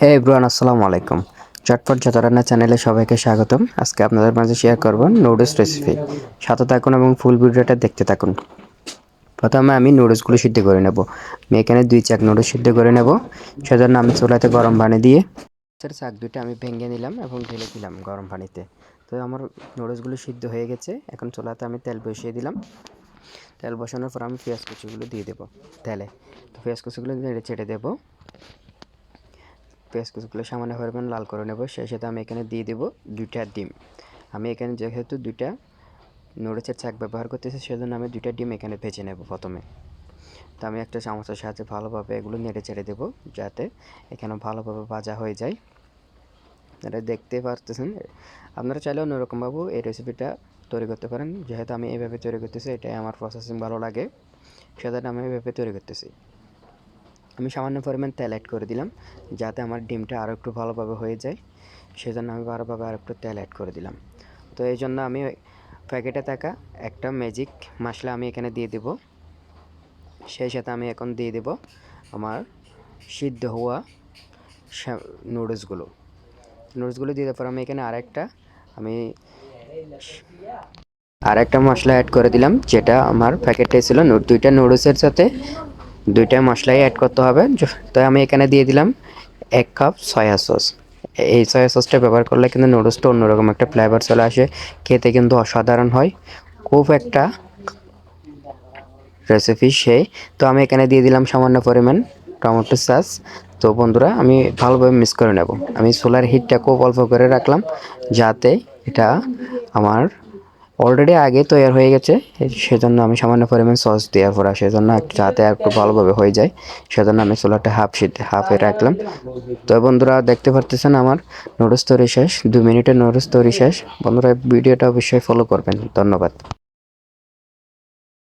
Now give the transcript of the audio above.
হে everyone আসসালামু আলাইকুম। চটপট যত রান্না চ্যানেলে সবাইকে স্বাগতম। আজকে আপনাদের মাঝে শেয়ার করব নুডলস রেসিপি সাথে থাকুন এবং ফুল ভিডিওটা দেখতে থাকুন। প্রথমে আমি নুডলসগুলো সিদ্ধ করে নেব। আমি এখানে দুই চাক নুডলস সিদ্ধ করে নেব। সেজন্য আমি চুলাতে গরম পানি দিয়ে। চাক দুইটা আমি ভেঙে নিলাম এবং ঢেলে দিলাম গরম পানিতে। তো আমার নুডলসগুলো সিদ্ধ হয়ে গেছে। এখন চুলাতে আমি তেল বসিয়ে দিলাম। তেল বসানোর পর আমি পেঁয়াজ কুচিগুলো দিয়ে দেবো তেলে। তো পেঁয়াজ কুচিগুলো চেড়ে দেবো। পেঁয়াজ কুচিগুলো সামান্য পরিমাণ লাল করে নেব। সেই সাথে আমি এখানে দিয়ে দেবো দুইটা ডিম। আমি এখানে যেহেতু দুইটা নুডলসের চাক ব্যবহার করতেছি, সেজন্য আমি দুইটা ডিম এখানে ভেজে নেব প্রথমে। তো আমি একটা চামচের সাহায্যে ভালোভাবে এগুলো নেড়ে চেড়ে দেবো, যাতে এখানে ভালোভাবে ভাজা হয়ে যায়। আপনারা দেখতে পারতেছেন? আপনারা চাইলে অন্যরকমভাবে এই রেসিপিটা তৈরি করতে পারেন। যেহেতু আমি এইভাবে তৈরি করতেছি, এটাই আমার প্রসেসিং ভালো লাগে। সেটা আমি এইভাবে তৈরি করতেছি। আমি সামান্য পরিমাণ তেল অ্যাড করে দিলাম, যাতে আমার ডিমটা আরও একটু ভালোভাবে হয়ে যায়। সেজন্য আমি ভালোভাবে আর একটু তেল অ্যাড করে দিলাম। তো এই জন্য আমি প্যাকেটে থাকা একটা ম্যাজিক মশলা আমি এখানে দিয়ে দেব। সেই সাথে আমি এখন দিয়ে দেব আমার সিদ্ধ হওয়া নুডলসগুলো নুডলসগুলো দিয়ে দেওয়ার পর আমি এখানে আরেকটা, আমি আর একটা মশলা অ্যাড করে দিলাম, যেটা আমার প্যাকেটে ছিল দুইটা নুডলসের সাথে দুইটা মশলাই অ্যাড করতে হবে। তো আমি এখানে দিয়ে দিলাম এক কাপ সয়া সস এই সয়া সসটা ব্যবহার করলে কিন্তু নুডলসটা অন্যরকম একটা ফ্লেভার চলে আসে। খেতে কিন্তু অসাধারণ হয়। খুব একটা রেসিপি সেই। তো আমি এখানে দিয়ে দিলাম সামান্য পরিমাণ টমেটো সস তো বন্ধুরা, আমি ভালোভাবে মিক্স করে নেব। আমি সোলার হিটটা খুব অল্প করে রাখলাম। যাতে এটা আমার অলরেডি আগে তৈরি হয়ে গেছে সেজন্য আমি সামান্য পরিমাণ সস দেওয়ার পর সেজন্য যাতে একটু ভালোভাবে হয়ে যায়, সেজন্য আমি চুলাটা হাফ সিদ্ধ হাফে রাখলাম। তো বন্ধুরা, দেখতে পারতেছেন আমার নুডলস তৈরি শেষ, দু মিনিটের নুডলস তৈরি শেষ। বন্ধুরা ভিডিওটা অবশ্যই ফলো করবেন। ধন্যবাদ।